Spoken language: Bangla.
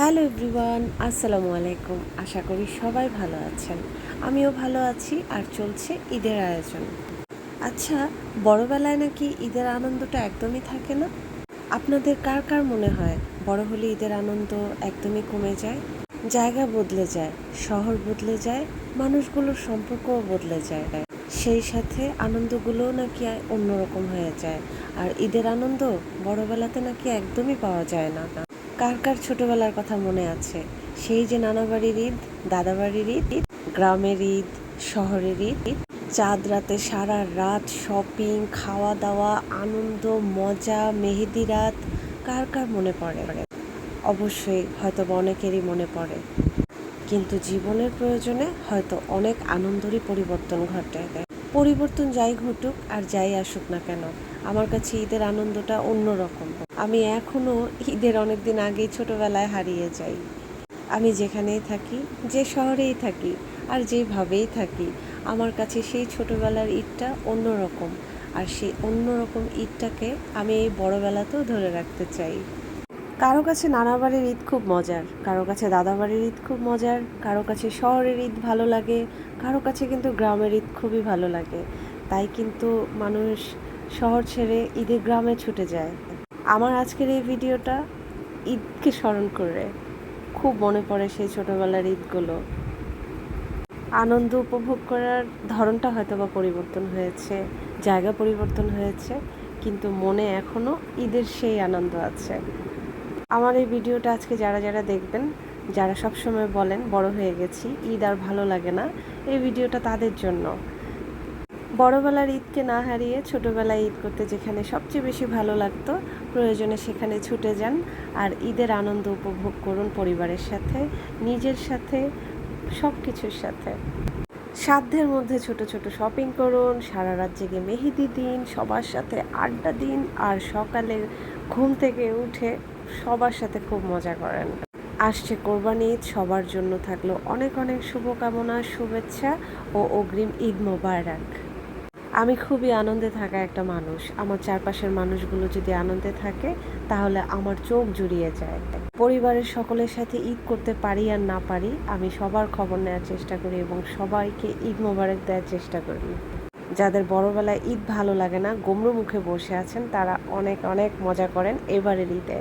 হ্যালো এভরিওয়ান, আসসালামু আলাইকুম। আশা করি সবাই ভালো আছেন। আমিও ভালো আছি আর চলছে ঈদের আয়োজন। আচ্ছা বড়বেলায় নাকি ঈদের আনন্দটা একদমই থাকে না? আপনাদের কার কার মনে হয় বড় হলে ঈদের আনন্দ একদমই কমে যায়? জায়গা বদলে যায়, শহর বদলে যায়, মানুষগুলোর সম্পর্কও বদলে যায়। সেই সাথে আনন্দগুলোও নাকি অন্যরকম হয়ে যায়। আর ঈদের আনন্দ বড়বেলাতে নাকি একদমই পাওয়া যায় না। কার কার ছোটবেলার কথা মনে আছে? সেই যে নানা বাড়ির ঈদ দাদা বাড়ির ঈদ, গ্রামের ঈদ, শহরের ঈদ, চাঁদ রাতে সারা রাত শপিং খাওয়া দাওয়া আনন্দ, মজা, মেহেদি রাত, কার কার মনে পড়ে? অবশ্যই হয়তো অনেকেরই মনে পড়ে। কিন্তু জীবনের প্রয়োজনে হয়তো অনেক আনন্দেরই পরিবর্তন ঘটে। পরিবর্তন যাই ঘটুক আর যাই আসুক না কেন আমার কাছে ঈদের আনন্দটা অন্যরকম। আমি এখনও ঈদের অনেক দিন আগেই ছোটবেলায় হারিয়ে যাই। আমি যেখানেই থাকি, যে শহরেই থাকি আর যেভাবেই থাকি, আমার কাছে সেই ছোটবেলার ঈদটা অন্যরকম। আর সেই অন্যরকম ঈদটাকে আমি এই বড়োবেলাতেও ধরে রাখতে চাই। কারও কাছে নানা বাড়ির ঈদ খুব মজার, কারও কাছে দাদা বাড়ির ঈদ খুব মজার, কারও কাছে শহরের ঈদ ভালো লাগে, কারও কাছে কিন্তু গ্রামের ঈদ খুবই ভালো লাগে। তাই কিন্তু মানুষ শহর ছেড়ে ঈদের গ্রামে ছুটে যায়। আমার আজকের এই ভিডিওটা ঈদকে স্মরণ করে খুব মনে পড়ে সেই ছোটোবেলার ঈদগুলো। আনন্দ উপভোগ করার ধরনটা হয়তো বা পরিবর্তন হয়েছে, জায়গা পরিবর্তন হয়েছে, কিন্তু মনে এখনও ঈদের সেই আনন্দ আছে। আমার এই ভিডিওটা আজকে যারা যারা দেখবেন, যারা সবসময় বলেন, বড় হয়ে গেছি, ঈদ আর ভালো লাগে না, এই ভিডিওটা তাদের জন্য। বড়বেলার ঈদকে না হারিয়ে ছোটোবেলায় ঈদ করতে যেখানে সবচেয়ে বেশি ভালো লাগতো, প্রয়োজনে সেখানে ছুটে যান আর ঈদের আনন্দ উপভোগ করুন পরিবারের সাথে, নিজের সাথে সব কিছুর সাথে। সাধ্যের মধ্যে ছোট ছোট শপিং করুন, সারা রাত জেগে মেহেদি দিন, সবার সাথে আড্ডা দিন আর সকালে ঘুম থেকে উঠে সবার সাথে খুব মজা করেন। আসছে কোরবানি ঈদ, সবার জন্য থাকল অনেক অনেক শুভকামনা, শুভেচ্ছা ও অগ্রিম ঈদ মোবারক। আমি খুবই আনন্দে থাকা একটা মানুষ। আমার চারপাশের মানুষগুলো যদি আনন্দে থাকে, তাহলে আমার চোখ জুড়িয়ে যায়। পরিবারের সকলের সাথে ঈদ করতে পারি আর না পারি, আমি সবার খবর নেওয়ার চেষ্টা করি এবং সবাইকে ঈদ মোবারক দেওয়ার চেষ্টা করি। যাদের বড়বেলায় ঈদ ভালো লাগে না, গোমরো মুখে বসে আছেন, তারা অনেক অনেক মজা করেন এবারের ঈদে।